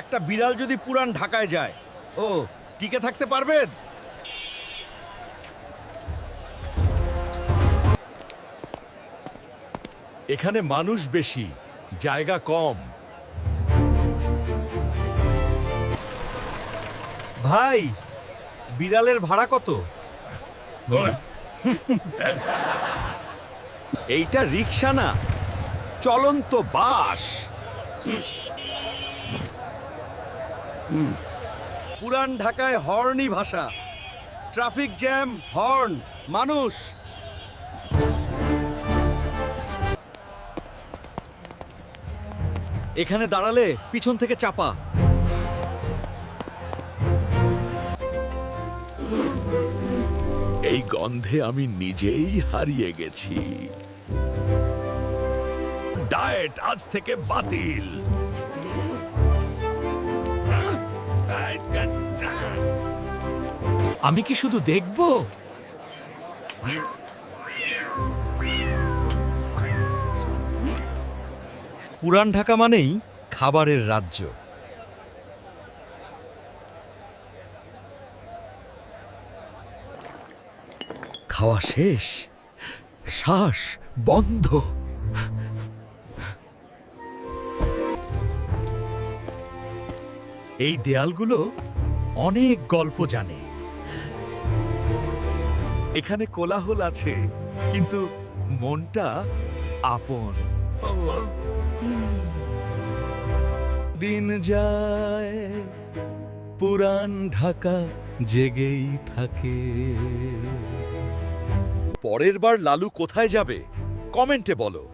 একটা বিড়াল যদি পুরান ঢাকায় যায় ও টিকে থাকতে পারবে? এখানে মানুষ বেশি জায়গা কম। ভাই বিড়ালের ভাড়া কত? এইটা রিক্সা না চলন্ত বাস। পুরান ঢাকায় হর্নই ভাষা। ট্রাফিক জ্যাম হর্ন মানুষ। এখানে দাঁড়ালে পিছন থেকে চাপা। এই গন্ধে আমি নিজেই হারিয়ে গেছি। ডায়েট আজ থেকে বাতিল। আমি কি শুধু দেখব? পুরান ঢাকা মানেই খাবারের রাজ্য। খাওয়া শেষ। শ্বাস বন্ধ। এই দেয়ালগুলো অনেক গল্প জানে। এখানে কোলাহল আছে, কিন্তু মনটা আপন। দিন যায় পুরান ঢাকা জেগেই থাকে। পরের বার লালু কোথায় যাবে? কমেন্টে বলো।